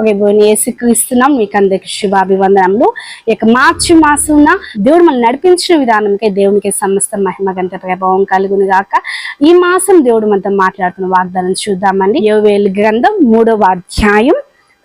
ప్రభుని ఏసుక్రీస్తున్నాం మీకు అందరికి శుభాభివందనములు. ఇక మార్చి మాసం దేవుడు మనం నడిపించిన విధానంకే దేవునికి సమస్త మహిమ గంట ప్రభావం కలుగును గాక. ఈ మాసం దేవుడు మనతో మాట్లాడుతున్న వాగ్దానం చూద్దామండి. యోవేలు గ్రంథం మూడవ అధ్యాయం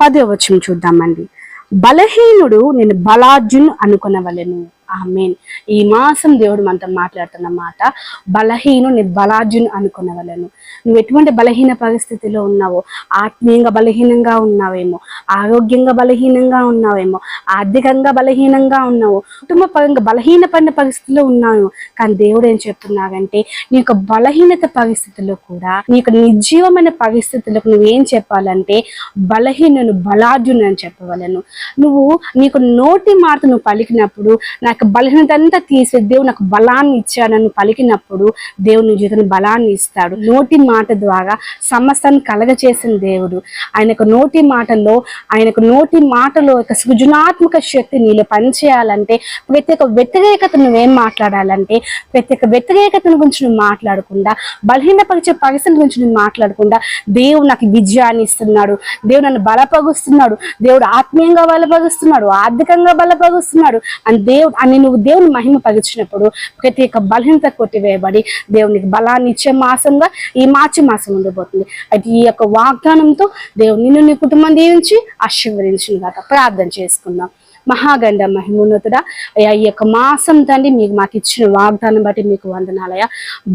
పదో వచనం చూద్దామండి. బలహీనుడు నేను బలార్జును అనుకునవలను. ఆమెన్. ఈ మాసం దేవుడు మనతో మాట్లాడుతున్న మాట బలహీను బలార్జున్ బలార్జును నువ్వు ఎటువంటి బలహీన పరిస్థితిలో ఉన్నావో ఆత్మీయంగా బలహీనంగా ఉన్నావేమో ఆరోగ్యంగా బలహీనంగా ఉన్నావేమో ఆర్థికంగా బలహీనంగా ఉన్నావు కుటుంబ పరంగా బలహీనపడిన పరిస్థితిలో ఉన్నావు కానీ దేవుడు ఏం చెప్తున్నాడంటే నీ యొక్క బలహీనత పరిస్థితిలో కూడా నీ యొక్క నిర్జీవమైన పరిస్థితులకు నువ్వేం చెప్పాలంటే బలహీనను బలార్జును అని చెప్పవలను. నువ్వు నీకు నోటి మాట నువ్వు పలికినప్పుడు నాకు బలహీనత అంతా తీసి దేవుడు నాకు బలాన్ని ఇచ్చాడని పలికినప్పుడు దేవుడు నీ జీవితం బలాన్ని ఇస్తాడు. నోటి మాట ద్వారా సమస్తాన్ని కలగచేసిన దేవుడు. ఆయనకు నోటి మాటలో ఆయనకు నోటి మాటలో ఒక సృజనాత్మక శక్తి నీలో పనిచేయాలంటే ప్రతి ఒక్క వ్యతిరేకత నువ్వేం మాట్లాడాలంటే ప్రతి ఒక్క వ్యతిరేకతను గురించి నువ్వు మాట్లాడకుండా బలహీనపరిచే పరిస్థితుల గురించి నువ్వు మాట్లాడకుండా దేవుడు నాకు విజయాన్ని ఇస్తున్నాడు. దేవుడు నన్ను బలపగుస్తున్నాడు దేవుడు ఆత్మీయంగా బలపగుస్తున్నాడు ఆర్థికంగా బలపగుస్తున్నాడు అని దేవుడు అని నువ్వు దేవుని మహిమ పగిచినప్పుడు ప్రతి ఒక్క బలహీనత కొట్టివేయబడి దేవునికి బలాన్ని ఇచ్చే మాసంగా ఈ మార్చి మాసం ఉండబోతుంది. అయితే ఈ యొక్క వాగ్దానంతో దేవుని నిన్ను నీ కుటుంబం దీవించి ఆశీర్వదించిన దాకా ప్రార్థన చేసుకుందాం. మహాగండ మహిమోన్నతుడా. అయ్యా ఈ యొక్క మాసం తండ్రి మీకు మాకు ఇచ్చిన వాగ్దానం బట్టి మీకు వందనాలయ్యా.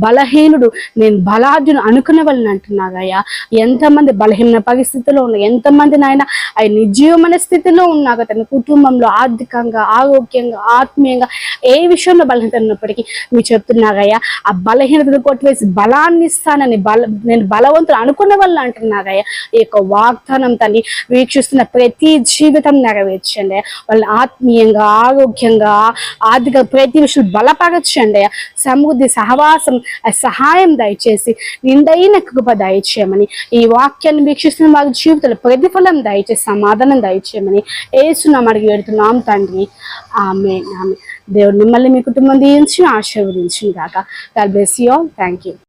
బలహీనుడు నేను బలార్జును అనుకునే వాళ్ళని అంటున్నాగయ్యా ఎంతమంది బలహీన పరిస్థితిలో ఉన్నా ఎంతమంది నాయన ఆయన నిర్జీవమైన స్థితిలో ఉన్నాక తన కుటుంబంలో ఆర్థికంగా ఆరోగ్యంగా ఆత్మీయంగా ఏ విషయంలో బలహీనత ఉన్నప్పటికీ మీరు చెప్తున్నాగయ్యా ఆ బలహీనతను కొట్టివేసి బలాన్ని ఇస్తానని బల నేను బలవంతులు అనుకున్న వాళ్ళు అంటున్నాగయ్యా ఈ యొక్క వాగ్దానం తల్లి వీక్షిస్తున్న ప్రతి జీవితం నెరవేర్చండి మిమ్మల్ని ఆత్మీయంగా ఆరోగ్యంగా ఆర్థిక ప్రతి విషయం బలపరచండి. సమృద్ధి సహవాసం సహాయం దయచేసి నిండైన కృప దయచేయమని ఈ వాక్యాన్ని వీక్షిస్తున్న వారి జీవితంలో ప్రతిఫలం దయచేసి సమాధానం దయచేయమని ఏసునాం అడిగి పెడుతున్నాం తండ్రి. ఆమె ఆమె దేవుడు మిమ్మల్ని మీ కుటుంబం దీవించి ఆశీర్వదించిన కాక God bless you thank you